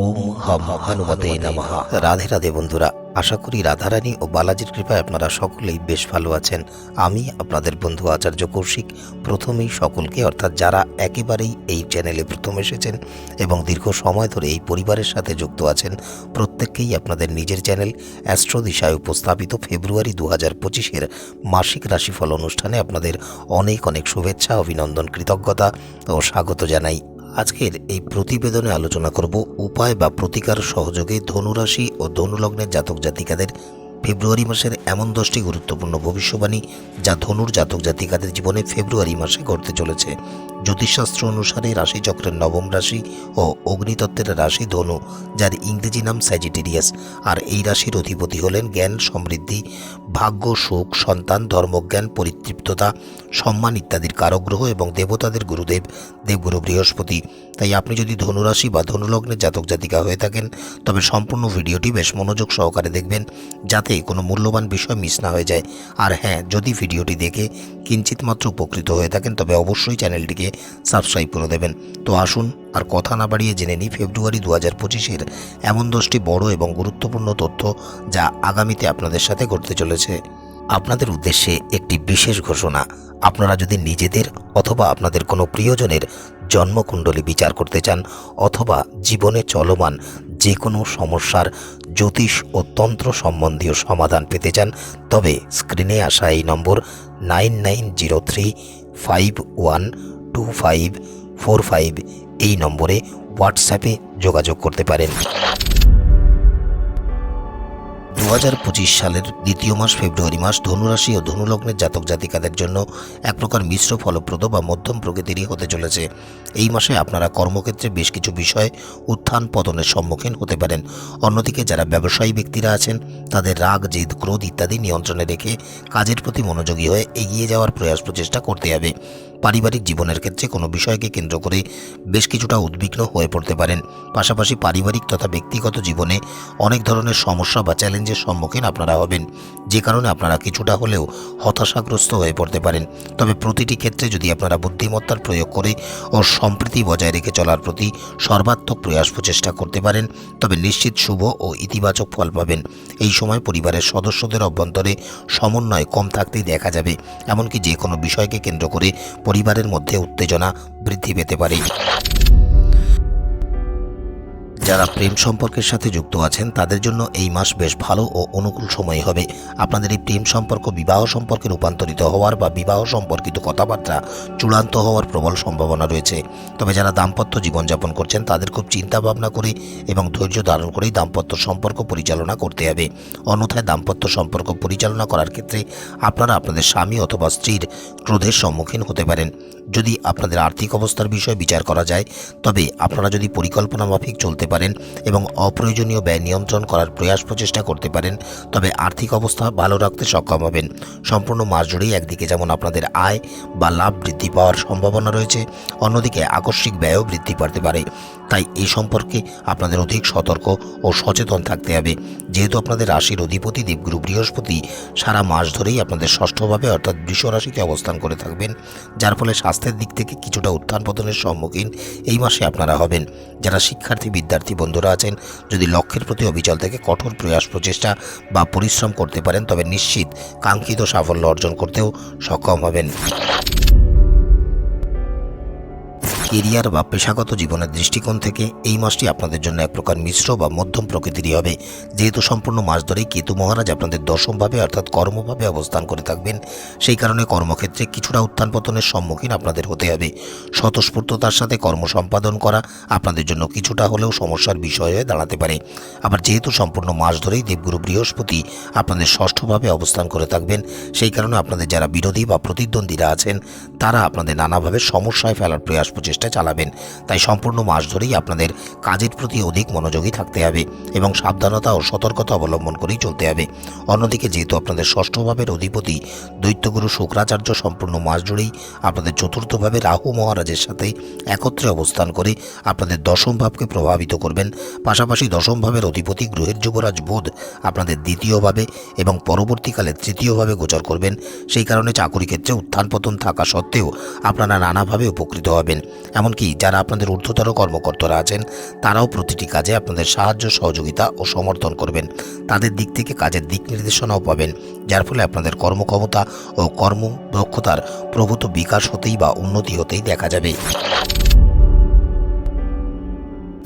ওম হম হনুমতে নমঃ। রাধে রাধে বন্ধুরা, আশা করি রাধারানী ও বালাজির কৃপায় আপনারা সকলেই বেশ ভালো আছেন। আমি আপনাদের বন্ধু আচার্য কৌশিক। প্রথমেই সকলকে, অর্থাৎ যারা একেবারেই এই চ্যানেলে প্রথম এসেছেন এবং দীর্ঘ সময় ধরে এই পরিবারের সাথে যুক্ত আছেন, প্রত্যেককেই আপনাদের নিজের চ্যানেল অ্যাস্ট্রো দিশায় উপস্থাপিত ফেব্রুয়ারি দু হাজার পঁচিশের মাসিক রাশিফল অনুষ্ঠানে আপনাদের অনেক অনেক শুভেচ্ছা, অভিনন্দন, কৃতজ্ঞতা ও স্বাগত জানাই। আজকের এই প্রতিবেদনে আলোচনা করব উপায় বা প্রতিকার সহযোগে ধনুরাশি ও ধনুলগ্নের জাতক জাতিকাদের ফেব্রুয়ারি মাসের এমন দশটি গুরুত্বপূর্ণ ভবিষ্যবাণী যা ধনুর জাতক জাতিকাদের জীবনে ফেব্রুয়ারি মাসে ঘটতে চলেছে। জ্যোতিষশাস্ত্র অনুসারে রাশিচক্রের নবম রাশি ও অগ্নিতত্ত্বের রাশি ধনু, যার ইংরেজি নাম স্যাজিটেরিয়াস আর এই রাশির অধিপতি হলেন জ্ঞান, সমৃদ্ধি, ভাগ্য, সুখ, সন্তান, ধর্মজ্ঞান, পরিতৃপ্ততা, সম্মান ইত্যাদির কারগ্রহ এবং দেবতাদের গুরুদেব, দেবগুরু বৃহস্পতি। তাই আপনি যদি ধনুরাশি বা ধনুলগ্নের জাতক জাতিকা হয়ে থাকেন, তবে সম্পূর্ণ ভিডিওটি বেশ মনোযোগ সহকারে দেখবেন, যাতে কোনো মূল্যবান বিষয় মিস না হয়ে যায়। আর হ্যাঁ যদি ভিডিওটি দেখে কিঞ্চিত মাত্র উপকৃত হয়ে থাকেন, তবে অবশ্যই চ্যানেলটিকে সাবস্ক্রাইব করে দেবেন। তো আসুন, আর কথা না বাড়িয়ে জেনে নিই ফেব্রুয়ারি দু হাজার পঁচিশের এমন দশটি বড় এবং গুরুত্বপূর্ণ তথ্য যা আগামীতে আপনাদের সাথে ঘটতে চলেছে। আপনাদের উদ্দেশ্যে একটি বিশেষ ঘোষণা। আপনারা যদি নিজেদের অথবা আপনাদের কোনো প্রিয়জনের জন্মকুণ্ডলী বিচার করতে চান অথবা জীবনে চলমান যে কোনো সমস্যার জ্যোতিষ ও তন্ত্র সম্বন্ধীয় সমাধান পেতে চান, তবে স্ক্রিনে আসা এই নম্বর nine nine zero three five one two five four five এই নম্বরে হোয়াটসঅ্যাপে যোগাযোগ করতে পারেন। সালের দ্বিতীয় মাস ফেব্রুয়ারি মাস ধনুরাশি ও ধনুলগ্নের জাতক জাতিকাদের জন্য এক প্রকার মিশ্র ফলপ্রদ বা মধ্যম প্রকৃতিরই হতে চলেছে। এই মাসে আপনারা কর্মক্ষেত্রে বেশ কিছু বিষয়ে উত্থান পতনের সম্মুখীন হতে পারেন। অন্যদিকে যারা ব্যবসায়ী ব্যক্তিরা আছেন, তাদের রাগ, জেদ, ক্রোধ ইত্যাদি নিয়ন্ত্রণে রেখে কাজের প্রতি মনোযোগী হয়ে এগিয়ে যাওয়ার প্রয়াস প্রচেষ্টা করতে হবে। পারিবারিক জীবনের ক্ষেত্রে কোনো বিষয়কে কেন্দ্র করে বেশ কিছুটা উদ্বিগ্ন হয়ে পড়তে পারেন। পাশাপাশি পারিবারিক তথা ব্যক্তিগত জীবনে অনেক ধরনের সমস্যা বা চ্যালেঞ্জের সম্মুখীন আপনারা হবেন। যে কারণে আপনারা কিছুটা হলেও হতাশাগ্রস্ত হয়ে পড়তে পারেন। তবে প্রতিটি ক্ষেত্রে যদি আপনারা বুদ্ধিমত্তার প্রয়োগ করে ও সম্প্রীতি বজায় রেখে চলার প্রতি সর্বাত্মক প্রয়াস প্রচেষ্টা করতে পারেন, তবে নিশ্চিত শুভ ও ইতিবাচক ফল পাবেন। এই সময় পরিবারের সদস্যদের অভ্যন্তরে সমন্বয় কম থাকতেই দেখা যাবে। এমনকি যে কোনো বিষয়কে কেন্দ্র করে পরিবারের মধ্যে উত্তেজনা বৃদ্ধি পেতে পারে। যারা প্রেম সম্পর্কের সাথে যুক্ত আছেন, তাদের জন্য এই মাস বেশ ভালো ও অনুকূল সময় হবে। আপনাদের এই প্রেম সম্পর্ক বিবাহ সম্পর্কে রূপান্তরিত হওয়ার বা বিবাহ সম্পর্কিত কথাবার্তা চূড়ান্ত হওয়ার প্রবল সম্ভাবনা রয়েছে। তবে যারা দাম্পত্য জীবনযাপন করছেন, তাদের খুব চিন্তা ভাবনা করে এবং ধৈর্য ধারণ করেই দাম্পত্য সম্পর্ক পরিচালনা করতে হবে। অন্যথায় দাম্পত্য সম্পর্ক পরিচালনা করার ক্ষেত্রে আপনারা আপনাদের স্বামী অথবা স্ত্রীর ক্রোধের সম্মুখীন হতে পারেন। যদি আপনাদের আর্থিক অবস্থার বিষয়ে বিচার করা যায়, তবে আপনারা যদি পরিকল্পনা মাফিক চলতে পারেন এবং অপ্রয়োজনীয় ব্যয় নিয়ন্ত্রণ করার প্রয়াস প্রচেষ্টা করতে পারেন, তবে আর্থিক অবস্থা ভালো রাখতে সক্ষম হবেন। সম্পূর্ণ মাস জুড়েই একদিকে যেমন আপনাদের আয় বা লাভ বৃদ্ধি পাওয়ার সম্ভাবনা রয়েছে, অন্যদিকে আকস্মিক ব্যয়ও বৃদ্ধি পাতে পারে। তাই এই সম্পর্কে আপনাদের অধিক সতর্ক ও সচেতন থাকতে হবে। যেহেতু আপনাদের রাশির অধিপতি দেবগুরু বৃহস্পতি সারা মাস ধরেই আপনাদের ষষ্ঠভাবে অর্থাৎ বৃষ রাশিতে অবস্থান করে থাকবেন, যার ফলে স্বাস্থ্যের দিক থেকে কিছুটা উত্থান পতনের সম্মুখীন এই মাসে আপনারা হবেন। যারা শিক্ষার্থী, বিদ্যার্থী বন্ধুরা আছেন, যদি লক্ষ্যের প্রতি অবিচল থেকে কঠোর প্রয়াস, প্রচেষ্টা বা পরিশ্রম করতে পারেন, তবে নিশ্চিত কাঙ্ক্ষিত সাফল্য অর্জন করতেও সক্ষম হবেন। কেরিয়ার বা পেশাগত জীবনের দৃষ্টিকোণ থেকে এই মাসটি আপনাদের জন্য এক প্রকার মিশ্র বা মধ্যম প্রকৃতিরই হবে। যেহেতু সম্পূর্ণ মাস ধরেই কেতু মহারাজ আপনাদের দশমভাবে অর্থাৎ কর্মভাবে অবস্থান করে থাকবেন, সেই কারণে কর্মক্ষেত্রে কিছুটা উত্থান পতনের সম্মুখীন আপনাদের হতে হবে। স্বতঃস্ফূর্ততার সাথে কর্ম সম্পাদন করা আপনাদের জন্য কিছুটা হলেও সমস্যার বিষয় হয়ে দাঁড়াতে পারে। আবার যেহেতু সম্পূর্ণ মাস ধরেই দেবগুরু বৃহস্পতি আপনাদের ষষ্ঠভাবে অবস্থান করে থাকবেন, সেই কারণে আপনাদের যারা বিরোধী বা প্রতিদ্বন্দ্বীরা আছেন, তারা আপনাদের নানাভাবে সমস্যায় ফেলার প্রয়াস প্রচেষ্টা চালাবেন। তাই সম্পূর্ণ মাস ধরেই আপনাদের কাজের প্রতি অধিক মনোযোগী থাকতে হবে এবং সাবধানতা ও সতর্কতা অবলম্বন করেই চলতে হবে। অন্যদিকে যেহেতু আপনাদের ষষ্ঠভাবের অধিপতি দৈত্যগুরু শুক্রাচার্য সম্পূর্ণ মাস জুড়েই আপনাদের চতুর্থভাবে রাহু মহারাজের সাথে একত্রে অবস্থান করে আপনাদের দশম ভাবকে প্রভাবিত করবেন। পাশাপাশি দশম ভাবের অধিপতি গ্রহের যুবরাজ বোধ আপনাদের দ্বিতীয়ভাবে এবং পরবর্তীকালে তৃতীয়ভাবে গোচর করবেন। সেই কারণে চাকুরি ক্ষেত্রে উত্থান পতন থাকা সত্ত্বেও আপনারা নানাভাবে উপকৃত হবেন। এমনকি যারা আপনাদের ঊর্ধ্বতর কর্মকর্তারা আছেন, তারাও প্রতিটি কাজে আপনাদের সাহায্য, সহযোগিতা ও সমর্থন করবেন। তাদের দিক থেকে কাজের দিক নির্দেশনাও পাবেন, যার ফলে আপনাদের কর্মক্ষমতা ও কর্মদক্ষতার প্রভূত বিকাশ হতেই বা উন্নতি হতেই দেখা যাবে।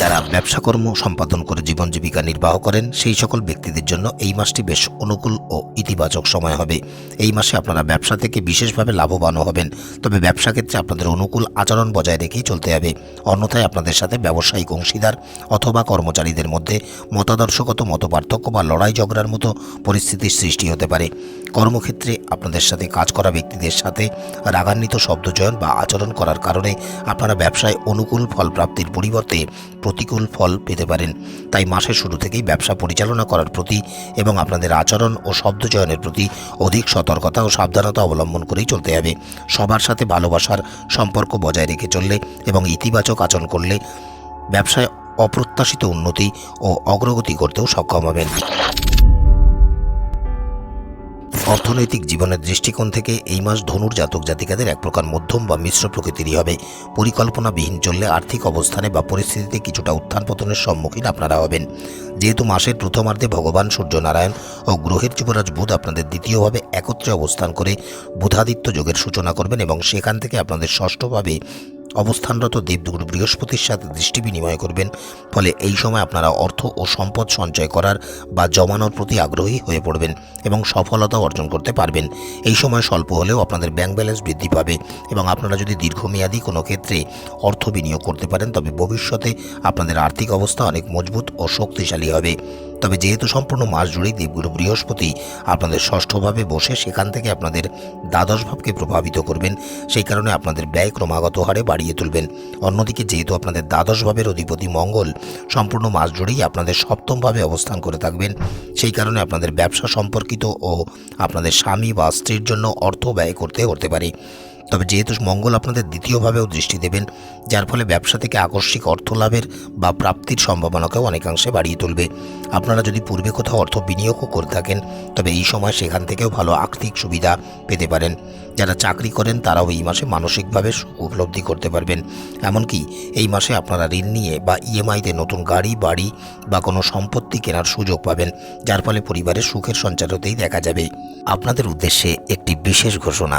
যারা ব্যবসা কর্ম সম্পাদন করে জীবন জীবিকা নির্বাহ করেন, সেই সকল ব্যক্তিদের জন্য এই মাসটি বেশ অনুকূল ও ইতিবাচক সময় হবে। এই মাসে আপনারা ব্যবসা থেকে বিশেষভাবে লাভবানও হবেন। তবে ব্যবসা ক্ষেত্রে আপনাদের অনুকূল আচরণ বজায় রেখেই চলতে হবে। অন্যথায় আপনাদের সাথে ব্যবসায়িক অংশীদার অথবা কর্মচারীদের মধ্যে মতাদর্শগত মতপার্থক্য বা লড়াই ঝগড়ার মতো পরিস্থিতির সৃষ্টি হতে পারে। কর্মক্ষেত্রে আপনাদের সাথে কাজ করা ব্যক্তিদের সাথে রাগান্বিত শব্দচয়ন বা আচরণ করার কারণে আপনারা ব্যবসায় অনুকূল ফল প্রাপ্তির পরিবর্তে প্রতিকূল ফল পেতে পারেন। তাই মাসের শুরু থেকেই ব্যবসা পরিচালনা করার প্রতি এবং আপনাদের আচরণ ও শব্দচয়নের প্রতি অধিক সতর্কতা ও সাবধানতা অবলম্বন করেই চলতে হবে। সবার সাথে ভালোবাসার সম্পর্ক বজায় রেখে চললে এবং ইতিবাচক আচরণ করলে ব্যবসায় অপ্রত্যাশিত উন্নতি ও অগ্রগতি করতেও সক্ষম হবেন। অর্থনৈতিক জীবনের দৃষ্টিকোণ থেকে এই মাস ধনুর জাতক জাতিকাদের এক প্রকার মধ্যম বা মিশ্র প্রকৃতিরই হবে। পরিকল্পনাবিহীন চললে আর্থিক অবস্থানে বা পরিস্থিতিতে কিছুটা উত্থান পতনের সম্মুখীন আপনারা হবেন। যেহেতু মাসের প্রথমার্ধে ভগবান সূর্যনারায়ণ ও গ্রহের যুবরাজ বুধ আপনাদের দ্বিতীয়ভাবে একত্রে অবস্থান করে বুধাদিত্য যোগের সূচনা করবেন এবং সেখান থেকে আপনাদের ষষ্ঠভাবে অবস্থানরত দেবগুরু বৃহস্পতির সাথে দৃষ্টি বিনিময় করবেন। ফলে এই সময় আপনারা অর্থ ও সম্পদ সঞ্চয় করার বা জমানোর প্রতি আগ্রহী হয়ে পড়বেন এবং সফলতা অর্জন করতে পারবেন। এই সময় স্বল্প হলেও আপনাদের ব্যাংক ব্যালেন্স বৃদ্ধি পাবে এবং আপনারা যদি দীর্ঘমেয়াদী কোনো ক্ষেত্রে অর্থ বিনিয়োগ করতে পারেন, তবে ভবিষ্যতে আপনাদের আর্থিক অবস্থা অনেক মজবুত ও শক্তিশালী হবে। তবে যেহেতু সম্পূর্ণ মাস জুড়েই দেবগুরু বৃহস্পতি আপনাদের ষষ্ঠভাবে বসে সেখান থেকে আপনাদের দ্বাদশ ভাবকে প্রভাবিত করবেন, সেই কারণে আপনাদের ব্যয় ক্রমাগত হারে বাড়িয়ে তুলবেন। অন্যদিকে যেহেতু আপনাদের দ্বাদশ ভাবের অধিপতি মঙ্গল সম্পূর্ণ মাস জুড়েই আপনাদের সপ্তমভাবে অবস্থান করে থাকবেন, সেই কারণে আপনাদের ব্যবসা সম্পর্কিত ও আপনাদের স্বামী বা স্ত্রীর জন্য অর্থ ব্যয় করতে হতে পারে। তবে যেহেতু মঙ্গল আপনাদের দ্বিতীয়ভাবেও দৃষ্টি দেবেন, যার ফলে ব্যবসা থেকে আকস্মিক অর্থ লাভের বা প্রাপ্তির সম্ভাবনাকেও অনেকাংশে বাড়িয়ে তুলবে। আপনারা যদি পূর্বে কোথাও অর্থ বিনিয়োগও করে থাকেন, তবে এই সময় সেখান থেকেও ভালো আর্থিক সুবিধা পেতে পারেন। যারা চাকরি করেন, তারাও এই মাসে মানসিকভাবে উপলব্ধি করতে পারবেন। এমনকি এই মাসে আপনারা ঋণ নিয়ে বা ইএমআইতে নতুন গাড়ি, বাড়ি বা কোনো সম্পত্তি কেনার সুযোগ পাবেন, যার ফলে পরিবারের সুখের সঞ্চার হতেই দেখা যাবে। আপনাদের উদ্দেশ্যে একটি বিশেষ ঘোষণা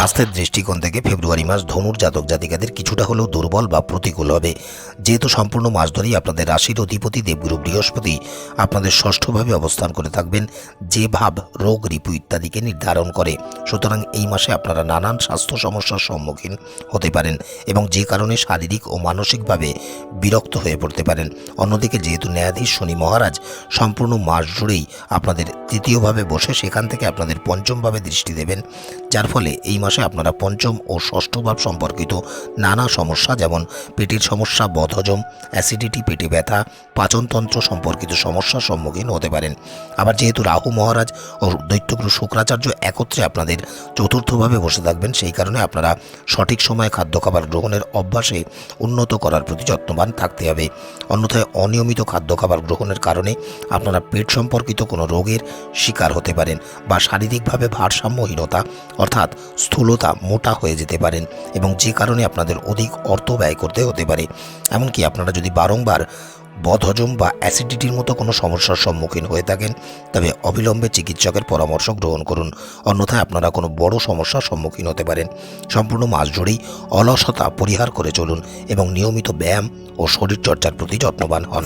স্বাস্থ্যের দৃষ্টিকোণ থেকে ফেব্রুয়ারি মাস ধনুর জাতক জাতিকাদের কিছুটা হলেও দুর্বল বা প্রতিকূল হবে। যেহেতু সম্পূর্ণ মাস ধরেই আপনাদের রাশির অধিপতি দেবগুরু বৃহস্পতি আপনাদের ষষ্ঠভাবে অবস্থান করে থাকবেন। যে ভাব, রোগ, রিপু ইত্যাদিকে নির্ধারণ করে। সুতরাং এই মাসে আপনারা নানান স্বাস্থ্য সমস্যার সম্মুখীন হতে পারেন এবং যে কারণে শারীরিক ও মানসিকভাবে বিরক্ত হয়ে পড়তে পারেন। অন্যদিকে যেহেতু ন্যায়াধীশ শনি মহারাজ সম্পূর্ণ মাস জুড়েই আপনাদের তৃতীয়ভাবে বসে সেখান থেকে আপনাদের পঞ্চমভাবে দৃষ্টি দেবেন। যার ফলে এই মাসে আপনারা পঞ্চম ও ষষ্ঠ ভাব সম্পর্কিত নানা সমস্যা, যেমন পেটের সমস্যা, বদহজম অ্যাসিডিটি পেটে ব্যথা, পাচনতন্ত্র সম্পর্কিত সমস্যার সম্মুখীন হতে পারেন। আবার যেহেতু রাহু মহারাজ ও দৈত্যগুরু শুক্রাচার্য একত্রে আপনাদের চতুর্থভাবে বসে থাকবেন, সেই কারণে আপনারা সঠিক সময়ে খাদ্য খাবার গ্রহণের অভ্যাসে উন্নত করার প্রতি যত্নবান থাকতে হবে। অন্যথায় অনিয়মিত খাদ্য খাবার গ্রহণের কারণে আপনারা পেট সম্পর্কিত কোনো রোগের শিকার হতে পারেন বা শারীরিকভাবে ভারসাম্যহীনতা, অর্থাৎ স্থূলতা মোটা হয়ে যেতে পারেন এবং যে কারণে আপনাদের অধিক অর্থ ব্যয় করতে হতে পারে। এমনকি আপনারা যদি বারংবার বদহজম বা অ্যাসিডিটির মতো কোনো সমস্যার সম্মুখীন হয়ে থাকেন, তবে অবিলম্বে চিকিৎসকের পরামর্শ গ্রহণ করুন। অন্যথায় আপনারা কোনো বড় সমস্যার সম্মুখীন হতে পারেন। সম্পূর্ণ মাস জুড়েই অলসতা পরিহার করে চলুন এবং নিয়মিত ব্যায়াম ও শরীরচর্চার প্রতি যত্নবান হন।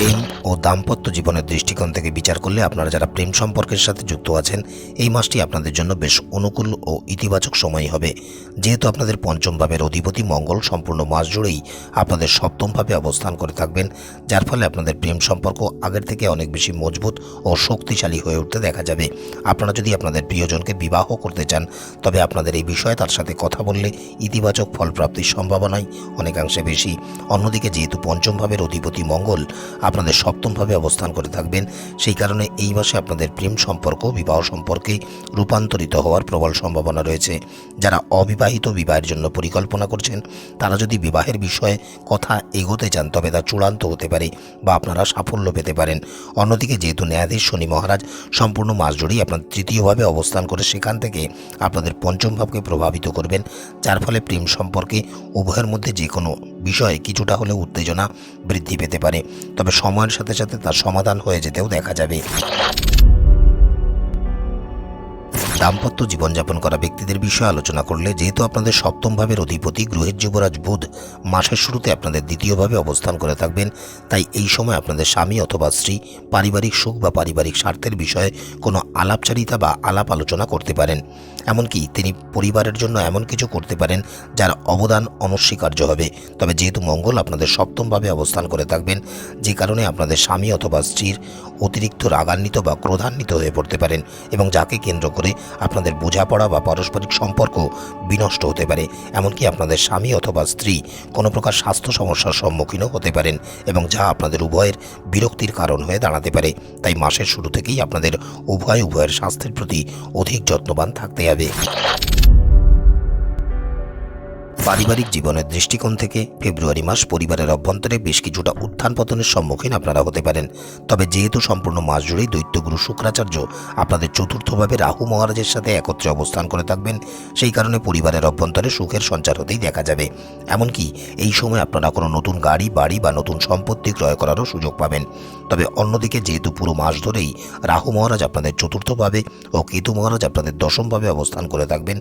প্রেম ও দাম্পত্য জীবনের দৃষ্টিকোণ থেকে বিচার করলে আপনারা যারা প্রেম সম্পর্কের সাথে যুক্ত আছেন, এই মাসটি আপনাদের জন্য বেশ অনুকূল ও ইতিবাচক সময় হবে। যেহেতু আপনাদের পঞ্চম ভাবের অধিপতি মঙ্গল সম্পূর্ণ মাস জুড়েই আপনাদের সপ্তম ভাবে অবস্থান করে থাকবেন, যার ফলে আপনাদের প্রেম সম্পর্ক আগের থেকে অনেক বেশি মজবুত ও শক্তিশালী হয়ে উঠতে দেখা যাবে। আপনারা যদি আপনাদের প্রিয়জনকে বিবাহ করতে চান, তবে আপনাদের এই বিষয়ে তার সাথে কথা বললে ইতিবাচক ফলপ্রাপ্তির সম্ভাবনাই অনেকাংশে বেশি। অন্যদিকে যেহেতু পঞ্চম ভাবের অধিপতি মঙ্গল আপনাদের সপ্তমভাবে অবস্থান করে থাকবেন। সেই কারণে এই মাসে আপনাদের প্রেম সম্পর্ক, বিবাহ সম্পর্কে রূপান্তরিত হওয়ার প্রবল সম্ভাবনা রয়েছে। যারা অবিবাহিত বিবাহের জন্য পরিকল্পনা করছেন, তারা যদি বিবাহের বিষয়ে কথা এগোতে চান, তবে তা চূড়ান্ত হতে পারে বা আপনারা সাফল্য পেতে পারেন। অন্যদিকে যেহেতু ন্যায়াধীশ শনি মহারাজ সম্পূর্ণ মাস জুড়েই আপনার তৃতীয়ভাবে অবস্থান করে সেখান থেকে আপনাদের পঞ্চম ভাবকে প্রভাবিত করবেন। যার ফলে প্রেম সম্পর্কে উভয়ের মধ্যে যে কোনো বিষয়ে কিছুটা হলেও উত্তেজনা বৃদ্ধি পেতে পারে। তবে সময়ের সাথে সাথে তার সমাধান হয়ে যেতেও দেখা যাবে। দাম্পত্য জীবনযাপন করা ব্যক্তিদের বিষয়ে আলোচনা করলে যেহেতু আপনাদের সপ্তম ভাবের অধিপতি গ্রহের যুবরাজ বুধ মাসের শুরুতে আপনাদের দ্বিতীয়ভাবে অবস্থান করে থাকবেন, তাই এই সময় আপনাদের স্বামী অথবা স্ত্রী পারিবারিক সুখ বা পারিবারিক স্বার্থের বিষয়ে কোনো আলাপচারিতা বা আলাপ আলোচনা করতে পারেন। এমনকি তিনি পরিবারের জন্য এমন কিছু করতে পারেন যার অবদান অনস্বীকার্য হবে। তবে যেহেতু মঙ্গল আপনাদের সপ্তমভাবে অবস্থান করে থাকবেন, যে কারণে আপনাদের স্বামী অথবা স্ত্রীর অতিরিক্ত রাগান্বিত বা ক্রোধান্বিত হয়ে পড়তে পারেন এবং যাকে কেন্দ্র করে আপনাদের বোঝাপড়া বা পারস্পরিক সম্পর্ক বিনষ্ট হতে পারে। এমনকি আপনাদের স্বামী অথবা স্ত্রী কোনো প্রকার স্বাস্থ্য সমস্যার সম্মুখীনও হতে পারেন এবং যা আপনাদের উভয়ের বিরক্তির কারণ হয়ে দাঁড়াতে পারে। তাই মাসের শুরু থেকেই আপনাদের উভয় উভয়ের স্বাস্থ্যের প্রতি অধিক যত্নবান থাকতে হবে পারিবারিক জীবনের দৃষ্টিকোণ থেকে ফেব্রুয়ারি মাস পরিবারের অভ্যন্তরে বেশ কিছুটা উত্থান পতনের সম্মুখীন আপনারা হতে পারেন। তবে যেহেতু সম্পূর্ণ মাস জুড়েই দৈত্যগুরু শুক্রাচার্য আপনাদের চতুর্থভাবে রাহু মহারাজের সাথে একত্রে অবস্থান করে থাকবেন, সেই কারণে পরিবারের অভ্যন্তরে সুখের সঞ্চার হতেই দেখা যাবে। এমনকি এই সময় আপনারা কোনো নতুন গাড়ি, বাড়ি বা নতুন সম্পত্তি ক্রয় করারও সুযোগ পাবেন। তবে অন্যদিকে যেহেতু পুরো মাস ধরেই রাহু মহারাজ আপনাদের চতুর্থভাবে ও কেতু মহারাজ আপনাদের দশমভাবে অবস্থান করে থাকবেন,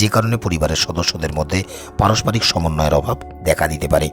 যে কারণে পরিবারের সদস্যদের মধ্যে পারস্পরিক সমন্বয়ের অভাব দেখা দিতে পারে।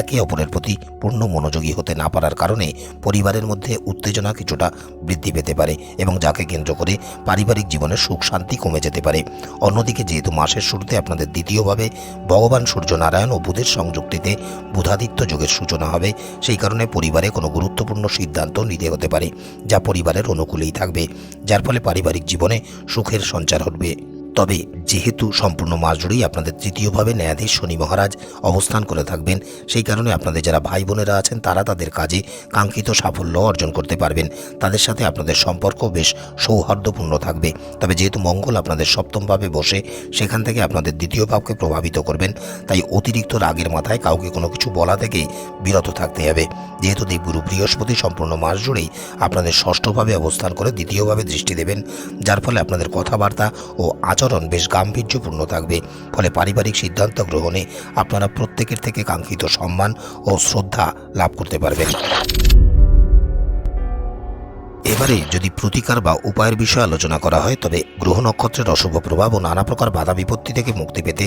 একে অপরের প্রতি পূর্ণ মনোযোগী হতে না পারার কারণে পরিবারের মধ্যে উত্তেজনা কিছুটা বৃদ্ধি পেতে পারে এবং যাকে কেন্দ্র করে পারিবারিক জীবনের সুখ শান্তি কমে যেতে পারে। অন্যদিকে যেহেতু মাসের শুরুতে আপনাদের দ্বিতীয়ভাবে ভগবান সূর্যনারায়ণ ও বুধের সংযুক্তিতে বুধাদিত্য যোগের সূচনা হবে, সেই কারণে পরিবারে কোনো গুরুত্বপূর্ণ সিদ্ধান্ত নিতে হতে পারে, যা পরিবারের অনুকূলেই থাকবে, যার ফলে পারিবারিক জীবনে সুখের সঞ্চার হবে তবে যেহেতু সম্পূর্ণ মাস জুড়েই আপনাদের তৃতীয়ভাবে ন্যায়াধীশ শনি মহারাজ অবস্থান করে থাকবেন, সেই কারণে আপনাদের যারা ভাই বোনেরা আছেন, তারা তাদের কাজে কাঙ্ক্ষিত সাফল্য অর্জন করতে পারবেন। তাদের সাথে আপনাদের সম্পর্ক বেশ সৌহার্দ্যপূর্ণ থাকবে। তবে যেহেতু মঙ্গল আপনাদের সপ্তমভাবে বসে, সেখান থেকে আপনাদের দ্বিতীয় ভাবকে প্রভাবিত করবেন। তাই অতিরিক্ত রাগের মাথায় কাউকে কোনো কিছু বলা থেকে বিরত থাকতে হবে। যেহেতু দেবগুরু বৃহস্পতি সম্পূর্ণ মাস জুড়েই আপনাদের ষষ্ঠভাবে অবস্থান করে দ্বিতীয়ভাবে দৃষ্টি দেবেন, যার ফলে আপনাদের কথাবার্তা ও আচরণ বেশ গাম্ভীর্যপূর্ণ থাকবে। ফলে পারিবারিক সিদ্ধান্ত গ্রহণে আপনারা প্রত্যেকের থেকে কাঙ্ক্ষিত সম্মান ও শ্রদ্ধা লাভ করতে পারবেন। এবারে যদি প্রতিকার বা উপায়ের বিষয়ে আলোচনা করা হয়, তবে গ্রহ নক্ষত্রের অশুভ প্রভাব ও নানা প্রকার বাধা বিপত্তি থেকে মুক্তি পেতে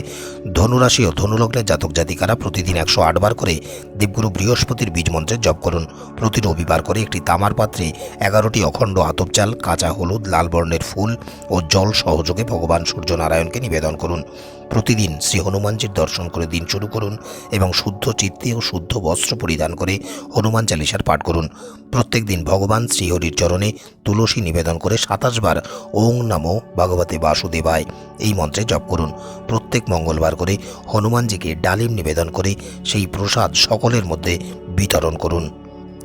ধনুরাশি ও ধনুলগ্নের জাতক জাতিকারা প্রতিদিন একশো বার করে দেবগুরু বৃহস্পতির বীজ মন্ত্রের জপ করুন। প্রতি রবিবার করে একটি তামার পাত্রে এগারোটি অখণ্ড আতপ চাল, কাঁচা হলুদ, লাল বর্ণের ফুল ও জল সহযোগে ভগবান সূর্যনারায়ণকে নিবেদন করুন। প্রতিদিন শ্রী হনুমানজির দর্শন করে দিন শুরু করুন এবং শুদ্ধ চিত্তে ও শুদ্ধ বস্ত্র পরিধান করে হনুমান চালিসার পাঠ করুন। প্রত্যেক দিন ভগবান শ্রীহরির চরণে তুলসী নিবেদন করে সাতাশ বার ওং নমো ভগবতে বাসুদেবায় এই মন্ত্রে জপ করুন। প্রত্যেক মঙ্গলবার করে হনুমানজিকে ডালিম নিবেদন করে সেই প্রসাদ সকলের মধ্যে বিতরণ করুন।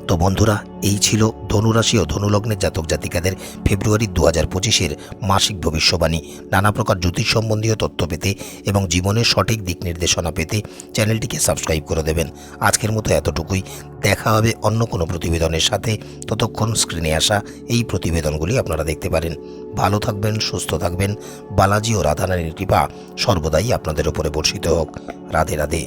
তো বন্ধুরা, এই ছিল ধনুরাশি ও ধনুলগ্নের জাতক জাতিকাদের ফেব্রুয়ারি দু হাজার পঁচিশের মাসিক ভবিষ্যবাণী। নানা প্রকার জ্যোতিষ সম্বন্ধীয় তথ্য পেতে এবং জীবনের সঠিক দিক নির্দেশনা পেতে চ্যানেলটিকে সাবস্ক্রাইব করে দেবেন। আজকের মতো এতটুকুই। দেখা হবে অন্য কোনো প্রতিবেদনের সাথে। ততক্ষণ স্ক্রিনে আসা এই প্রতিবেদনগুলি আপনারা দেখতে পারেন। ভালো থাকবেন, সুস্থ থাকবেন। বালাজি ও রাধারানীর কৃপা সর্বদাই আপনাদের ওপরে বর্ষিত হোক। রাধে রাধে।